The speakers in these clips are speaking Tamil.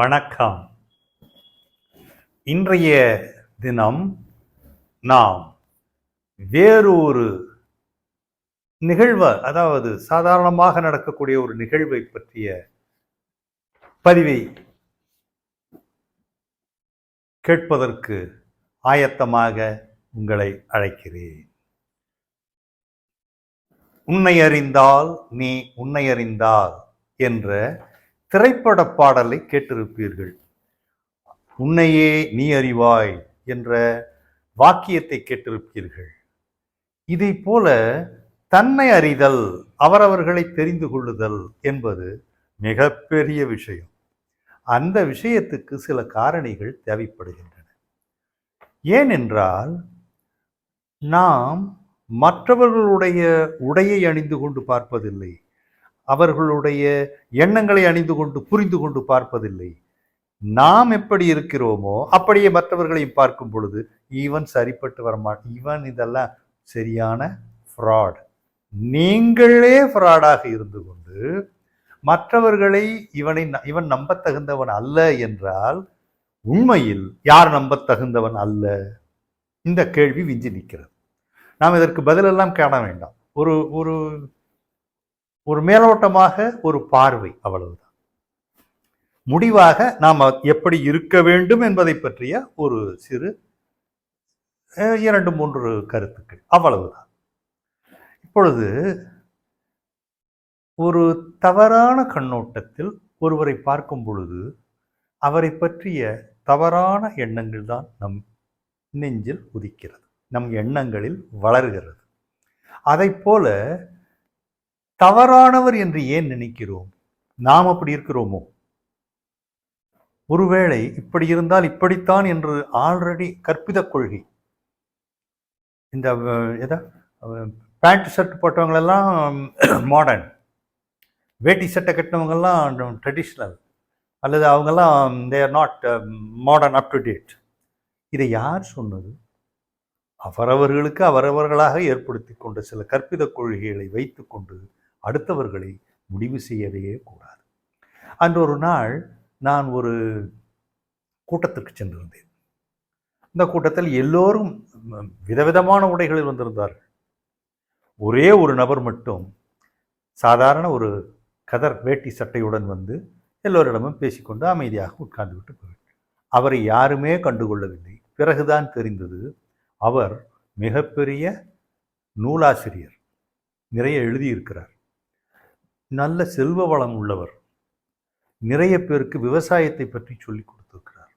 வணக்கம். இன்றைய தினம் நாம் வேறொரு நிகழ்வு அதாவது சாதாரணமாக நடக்கக்கூடிய ஒரு நிகழ்வை பற்றிய பதிவை கேட்பதற்கு ஆயத்தமாக உங்களை அழைக்கிறேன். உன்னை அறிந்தால் நீ உன்னை அறிந்தால் என்ற திரைப்பட பாடலை கேட்டிருப்பீர்கள். உன்னையே நீ அறிவாய் என்ற வாக்கியத்தை கேட்டிருப்பீர்கள். இதை போல தன்னை அறிதல் அவரவர்களை தெரிந்து கொள்ளுதல் என்பது மிகப்பெரிய விஷயம். அந்த விஷயத்துக்கு சில காரணிகள் தேவைப்படுகின்றன. ஏனென்றால் நாம் மற்றவர்களுடைய உடையை அணிந்து கொண்டு பார்ப்பதில்லை. அவர்களுடைய எண்ணங்களை அணிந்து கொண்டு புரிந்து கொண்டு பார்ப்பதில்லை. நாம் எப்படி இருக்கிறோமோ அப்படியே மற்றவர்களையும் பார்க்கும் பொழுது ஈவன் சரிப்பட்டு வரமாட்டேன் இவன் இதெல்லாம் சரியான ஃப்ராட் நீங்களே ஃப்ராடாக இருந்து கொண்டு மற்றவர்களை இவனை இவன் நம்பத்தகுந்தவன் அல்ல என்றால் உண்மையில் யார் நம்பத்தகுந்தவன் அல்ல? இந்த கேள்வி விஞ்சி நிற்கிறது. நாம் இதற்கு பதிலெல்லாம் காண வேண்டாம். ஒரு ஒரு ஒரு மேலோட்டமாக ஒரு பார்வை அவ்வளவுதான். முடிவாக நாம் எப்படி இருக்க வேண்டும் என்பதை பற்றிய ஒரு சிறு இரண்டு மூன்று கருத்துக்கள். அவ்வளவுதான். இப்பொழுது ஒரு தவறான கண்ணோட்டத்தில் ஒருவரை பார்க்கும் பொழுது அவரை பற்றிய தவறான எண்ணங்கள் தான் நம் நெஞ்சில் உதிக்கிறது. நம் எண்ணங்களில் வளர்கிறது. அதை போல தவறானவர் என்று ஏன் நினைக்கிறோம்? நாம் அப்படி இருக்கிறோமோ? ஒருவேளை இப்படி இருந்தால் இப்படித்தான் என்று ஆல்ரெடி கற்பித கொள்கை. இந்த எதா பேண்ட் ஷர்ட் போட்டவங்களெல்லாம் மாடர்ன் வேட்டி சட்டை கட்டினவங்கெல்லாம் ட்ரெடிஷ்னல் அல்லது அவங்கெல்லாம் they are not modern up to date இதை யார் சொன்னது? அவரவர்களுக்கு அவரவர்களாக ஏற்படுத்தி கொண்ட சில கற்பித கொள்கைகளை வைத்துக்கொண்டு அடுத்தவர்களை முடிவு செய்யவே கூடாது. அன்று ஒரு நாள் நான் ஒரு கூட்டத்திற்கு சென்றிருந்தேன். இந்த கூட்டத்தில் எல்லோரும் விதவிதமான உடைகளில் வந்திருந்தார்கள். ஒரே ஒரு நபர் மட்டும் சாதாரண ஒரு கதர் வேட்டி சட்டையுடன் வந்து எல்லோரிடமும் பேசிக்கொண்டு அமைதியாக உட்கார்ந்து விட்டு போயிட்டார் அவரை யாருமே கண்டுகொள்ளவில்லை. பிறகுதான் தெரிந்தது அவர் மிகப்பெரிய நூலாசிரியர். நிறைய எழுதியிருக்கிறார். நல்ல செல்வ வளம் உள்ளவர். நிறைய பேருக்கு விவசாயத்தை பற்றி சொல்லி கொடுத்திருக்கிறார்.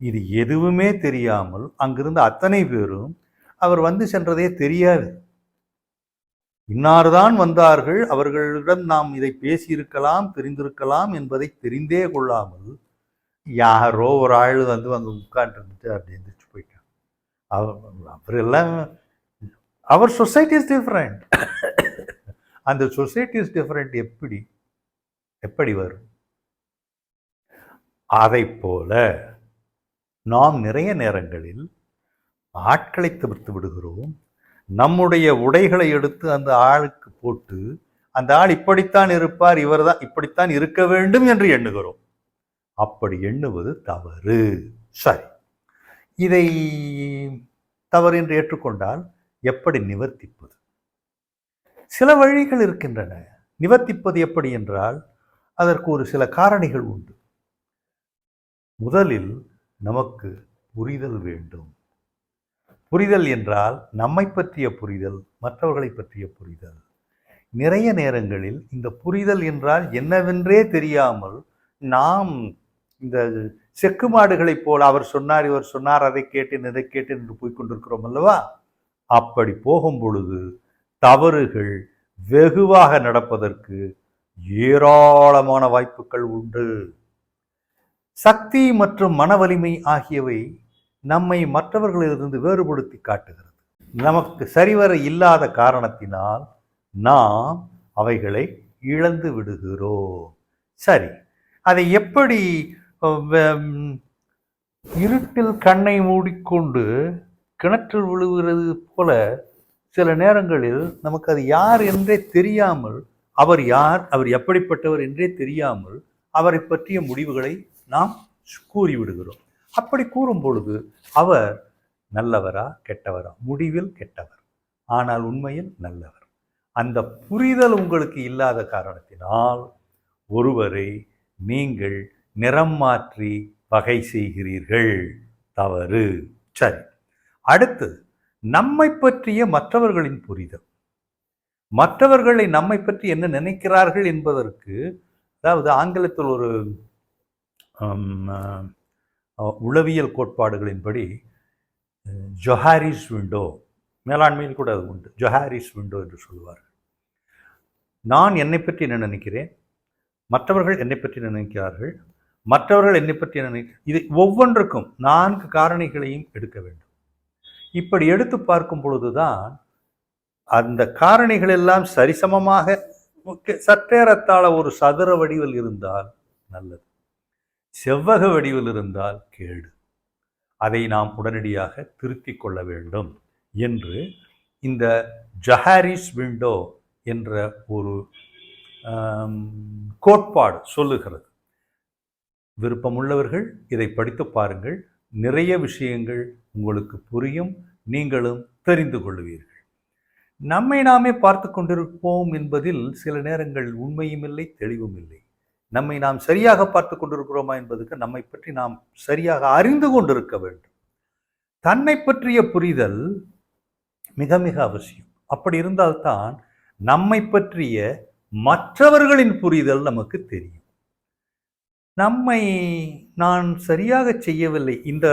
இது எதுவுமே தெரியாமல் அங்கிருந்த அத்தனை பேரும் அவர் வந்து சென்றதே தெரியாது. இன்னார்தான் வந்தார்கள் அவர்களிடம் நாம் இதை பேசியிருக்கலாம் தெரிந்திருக்கலாம் என்பதை தெரிந்தே கொள்ளாமல் யாரோ ஒரு ஆள் வந்து வந்து உட்கார்ந்து அப்படி எந்திரிச்சு போயிட்டான் அவர் அவர் எல்லாம் அவர் சொசைட்டி இஸ் டிஃப்ரெண்ட். அந்த சொசைட்டி இஸ் டிஃப்ரெண்ட் எப்படி? எப்படி வரும்? அதை போல நாம் நிறைய நேரங்களில் ஆட்களை தவிர்த்து விடுகிறோம். நம்முடைய உடைகளை எடுத்து அந்த ஆளுக்கு போட்டு அந்த ஆள் இப்படித்தான் இருப்பார் இவர் தான் இப்படித்தான் இருக்க வேண்டும் என்று எண்ணுகிறோம். அப்படி எண்ணுவது தவறு. சரி. இதை தவறு என்று ஏற்றுக்கொண்டால் எப்படி நிவர்த்திப்பது? சில வழிகள் இருக்கின்றன. நிவர்த்திப்பது எப்படி என்றால் அதற்கு ஒரு சில காரணிகள் உண்டு. முதலில் நமக்கு புரிதல் வேண்டும். புரிதல் என்றால் நம்மை பற்றிய புரிதல் மற்றவர்களை பற்றிய புரிதல். நிறைய நேரங்களில் இந்த புரிதல் என்றால் என்னவென்றே தெரியாமல் நாம் இந்த செக்கு மாடுகளைப் போல் அவர் சொன்னார் இவர் சொன்னார் அதை கேட்டேன் இதை கேட்டேன் என்று போய்கொண்டிருக்கிறோம் அல்லவா? அப்படி போகும் பொழுது தவறுகள் வெகுவாக நடப்பதற்கு ஏராளமான வாய்ப்புகள் உண்டு. சக்தி மற்றும் மன வலிமை ஆகியவை நம்மை மற்றவர்களிலிருந்து வேறுபடுத்தி காட்டுகிறது. நமக்கு சரிவர இல்லாத காரணத்தினால் நாம் அவைகளை இழந்து விடுகிறோம். சரி அதை எப்படி இருட்டில் கண்ணை மூடிக்கொண்டு கிணற்றில் விழுகிறது போல சில நேரங்களில் நமக்கு அது யார் என்றே தெரியாமல் அவர் யார் அவர் எப்படிப்பட்டவர் என்றே தெரியாமல் அவரை பற்றிய முடிவுகளை நாம் கூறிவிடுகிறோம். அப்படி கூறும் பொழுது அவர் நல்லவரா கெட்டவரா? முடிவில் கெட்டவர் ஆனால் உண்மையில் நல்லவர். அந்த புரிதல் உங்களுக்கு இல்லாத காரணத்தினால் ஒருவரை நீங்கள் நிறம் மாற்றி வகை செய்கிறீர்கள். தவறு. சரி. அடுத்தது நம்மை பற்றிய மற்றவர்களின் புரிதல். மற்றவர்களை நம்மை பற்றி என்ன நினைக்கிறார்கள் என்பதற்கு அதாவது ஆங்கிலத்தில் ஒரு உளவியல் கோட்பாடுகளின்படி ஜொஹாரிஸ் விண்டோ மேலாண்மையில் கூட அது உண்டு ஜொஹாரிஸ் விண்டோ என்று சொல்லுவார்கள். நான் என்னை பற்றி என்ன நினைக்கிறேன்? மற்றவர்கள் என்னை பற்றி என்ன நினைக்கிறார்கள்? மற்றவர்கள் என்னை பற்றி என்ன நினைக்க இது ஒவ்வொன்றுக்கும் நான்கு காரணிகளையும் எடுக்க வேண்டும். இப்படி எடுத்து பார்க்கும் பொழுதுதான் அந்த காரணிகள் எல்லாம் சரிசமமாக முக்கிய- சற்றேறத்தாழ ஒரு சதுர வடிவில் இருந்தால் நல்லது. செவ்வக வடிவில் இருந்தால் கேடு. அதை நாம் உடனடியாக திருத்திக் கொள்ள வேண்டும் என்று இந்த ஜஹாரிஸ் விண்டோ என்ற ஒரு கோட்பாடு சொல்லுகிறது. விருப்பமுள்ளவர்கள் இதை படித்து பாருங்கள். நிறைய விஷயங்கள் உங்களுக்கு புரியும் நீங்களும் தெரிந்து கொள்வீர்கள். நம்மை நாமே பார்த்து கொண்டிருப்போம் என்பதில் சில நேரங்கள் உண்மையும் இல்லை தெளிவும் இல்லை. நம்மை நாம் சரியாக பார்த்து கொண்டிருக்கிறோமா என்பதுக்கு நம்மை பற்றி நாம் சரியாக அறிந்து கொண்டிருக்க வேண்டும். தன்னை பற்றிய புரிதல் மிக மிக அவசியம். அப்படி இருந்தால்தான் நம்மை பற்றிய மற்றவர்களின் புரிதல் நமக்கு தெரியும். நம்மை நான் சரியாக செய்யவில்லை. இந்த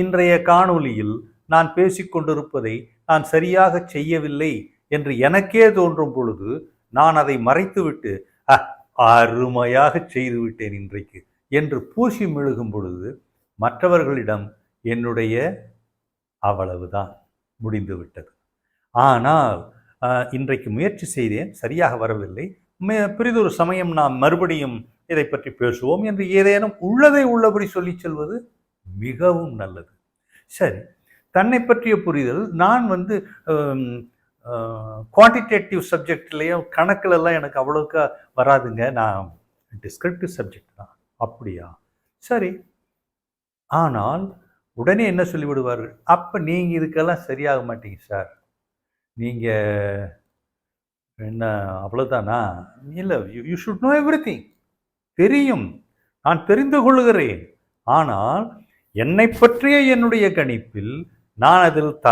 இன்றைய காணொளியில் நான் பேசிக்கொண்டிருப்பதை நான் சரியாக செய்யவில்லை என்று எனக்கே தோன்றும் பொழுது நான் அதை மறைத்துவிட்டு அருமையாக செய்துவிட்டேன் இன்றைக்கு என்று பூசி மெழுகும் பொழுது மற்றவர்களிடம் என்னுடைய அவ்வளவுதான் முடிந்துவிட்டது. ஆனால் இன்றைக்கு முயற்சி செய்தேன் சரியாக வரவில்லை. பெரிதொரு சமயம் நாம் மறுபடியும் இதை பற்றி பேசுவோம் என்று ஏதேனும் உள்ளதை உள்ளபடி சொல்லி செல்வது மிகவும் நல்லது. சரி தன்னை பற்றிய புரிதல். நான் வந்து குவான்டிடேட்டிவ் சப்ஜெக்ட்லேயும் கணக்கிலெல்லாம் எனக்கு அவ்வளோக்கா வராதுங்க. நான் டிஸ்கிரிப்டிவ் சப்ஜெக்ட் தான். அப்படியா? சரி. ஆனால் உடனே என்ன சொல்லிவிடுவார்கள்? அப்போ நீங்கள் இதுக்கெல்லாம் சரியாக மாட்டீங்க சார் நீங்கள் என்ன அவ்வளோதானா இல்லை யூ ஷுட் நோ எவ்ரி தெரியும். நான் தெரிந்து கொள்கிறேன். ஆனால் என்னை பற்றிய என்னுடைய கணிப்பில் நான் அதில் த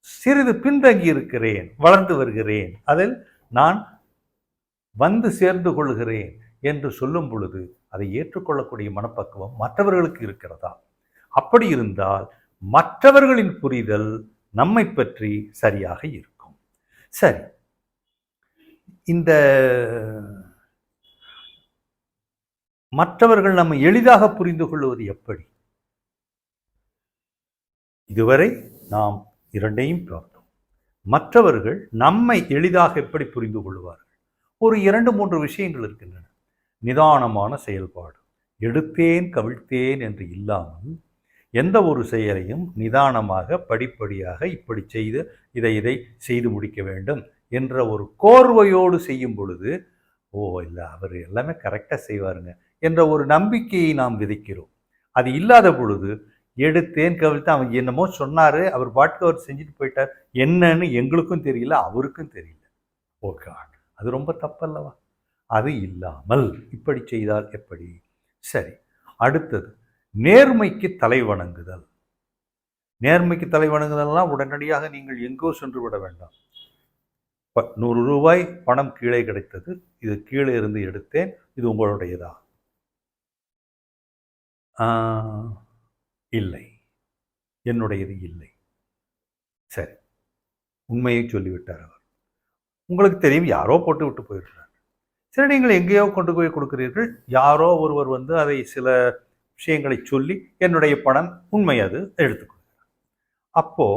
சிறிது பின்தங்கி இருக்கிறேன் வளர்ந்து வருகிறேன். அதில் நான் வந்து சேர்ந்து கொள்கிறேன் என்று சொல்லும் பொழுது அதை ஏற்றுக்கொள்ளக்கூடிய மனப்பக்குவம் மற்றவர்களுக்கு இருக்கிறதா? அப்படி இருந்தால் மற்றவர்களின் புரிதல் நம்மை பற்றி சரியாக இருக்கும். சரி. இந்த மற்றவர்கள் நம்ம எளிதாக புரிந்து கொள்வது எப்படி? இதுவரை நாம் இரண்டையும் பார்த்தோம். மற்றவர்கள் நம்மை எளிதாக எப்படி புரிந்து கொள்வார்கள்? ஒரு இரண்டு மூன்று விஷயங்கள் இருக்கின்றன. நிதானமான செயல்பாடு. எடுத்தேன் கவிழ்த்தேன் என்று இல்லாமல் எந்த ஒரு செயலையும் நிதானமாக படிப்படியாக இப்படி செய்து இதை இதை செய்து முடிக்க வேண்டும் என்ற ஒரு கோர்வையோடு செய்யும் பொழுது ஓ இல்லை அவர் எல்லாமே கரெக்டாக செய்வாருங்க. என்ற ஒரு நம்பிக்கையை நாம் விதைக்கிறோம். அது இல்லாத பொழுது எடுத்தேன் கவிழ்த்து அவங்க என்னமோ சொன்னார் அவர் பாட்டுக்கு அவர் செஞ்சுட்டு போயிட்டார். என்னன்னு எங்களுக்கும் தெரியல அவருக்கும் தெரியல. ஓ காட் அது ரொம்ப தப்பல்லவா? அது இல்லாமல் இப்படி செய்தால் எப்படி? சரி அடுத்தது நேர்மைக்கு தலை வணங்குதல். நேர்மைக்கு தலை வணங்குதல்லாம் உடனடியாக நீங்கள் எங்கோ சென்று விட வேண்டாம். நூறு ரூபாய் பணம் கீழே கிடைத்தது இது கீழே இருந்து எடுத்தேன் இது உங்களுடையதா? இல்லை. என்னுடையது இல்லை. சரி. உண்மையை சொல்லிவிட்டார் அவர். உங்களுக்கு தெரியும் யாரோ போட்டு விட்டு போயிருக்கிறார். சரி நீங்கள் எங்கேயோ கொண்டு போய் கொடுக்கிறீர்கள். யாரோ ஒருவர் வந்து அதை சில விஷயங்களை சொல்லி என்னுடைய பணம் உண்மை அது எடுத்துக்கொள்கிறார் அப்போ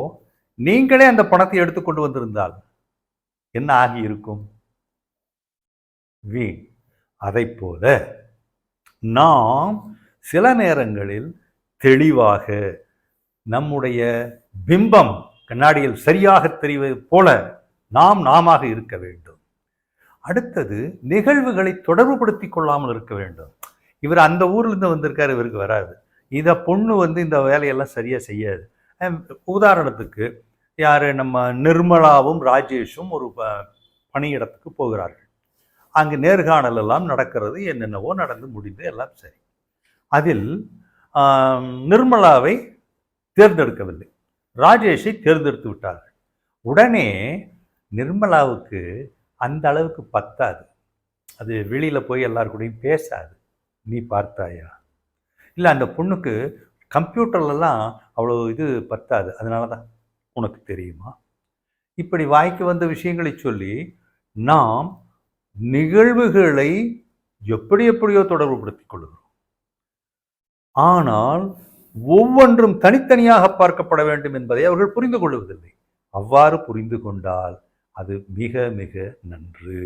நீங்களே அந்த பணத்தை எடுத்துக்கொண்டு வந்திருந்தால் என்ன ஆகி இருக்கும் வீண். அதைப் போல நாம் சில நேரங்களில் தெளிவாக நம்முடைய பிம்பம் கண்ணாடியில் சரியாக தெரிவது போல நாம் நாமாக இருக்க வேண்டும். அடுத்தது நிகழ்வுகளை தொடர்புபடுத்தி கொள்ளாமல் இருக்க வேண்டும். இவர் அந்த ஊர்லேருந்து வந்திருக்கார் இவருக்கு வராது. இதை பொண்ணு வந்து இந்த வேலையெல்லாம் சரியாக செய்யாது. உதாரணத்துக்கு யார் நம்ம நிர்மலாவும் ராஜேஷும் ஒரு ப- பணியிடத்துக்கு போகிறார்கள். அங்கு நேர்காணல் எல்லாம் நடக்கிறது என்னென்னவோ நடந்து முடிந்து எல்லாம் சரி. அதில் நிர்மலாவை தேர்ந்தெடுக்கவில்லை. ராஜேஷை தேர்ந்தெடுத்து விட்டார்கள். உடனே நிர்மலாவுக்கு அந்த அளவுக்கு பத்தாது. அது வெளியில் போய் எல்லார் கூடயும் பேசாது. நீ பார்த்தாயா? இல்லை அந்த பொண்ணுக்கு கம்ப்யூட்டர்லலாம் அவ்வளோ இது பத்தாது. அதனால தான் உனக்கு தெரியுமா? இப்படி வாய்க்கு வந்த விஷயங்களை சொல்லி நாம் நிகழ்வுகளை எப்படி எப்படியோ தொடர்புபடுத்திக் கொள்கிறோம். ஆனால் ஒவ்வொன்றும் தனித்தனியாக பார்க்கப்பட வேண்டும் என்பதை அவர்கள் புரிந்து கொள்வதில்லை. அவ்வாறு புரிந்து கொண்டால் அது மிக மிக நன்று.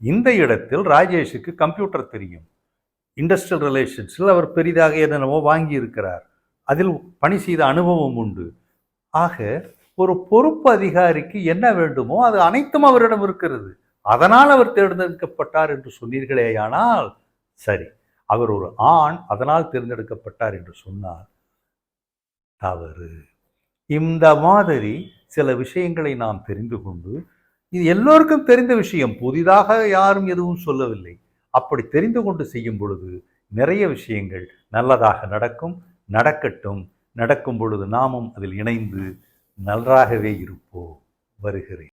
இந்த இடத்தில் ராஜேஷுக்கு கம்ப்யூட்டர் தெரியும். இண்டஸ்ட்ரியல் ரிலேஷன்ஸில் அவர் பெரிதாக என்னென்னவோ வாங்கி இருக்கிறார் அதில் பணி செய்த அனுபவம் உண்டு. ஆக ஒரு பொறுப்பு அதிகாரிக்கு என்ன வேண்டுமோ அது அனைத்தும் அவரிடம் இருக்கிறது. அதனால் அவர் தேர்ந்தெடுக்கப்பட்டார் என்று சொன்னீர்களேயானால் சரி. அவர் ஒரு ஆண் அதனால் தேர்ந்தெடுக்கப்பட்டார் என்று சொன்னார் தவறு. இந்த மாதிரி சில விஷயங்களை நாம் தெரிந்து கொண்டு இது எல்லோருக்கும் தெரிந்த விஷயம் புதிதாக யாரும் எதுவும் சொல்லவில்லை. அப்படி தெரிந்து கொண்டு செய்யும் பொழுது நிறைய விஷயங்கள் நல்லதாக நடக்கும் நடக்கட்டும். நடக்கும் பொழுது நாமும் அதில் இணைந்து நன்றாகவே இருப்போம். வருகிறேன்.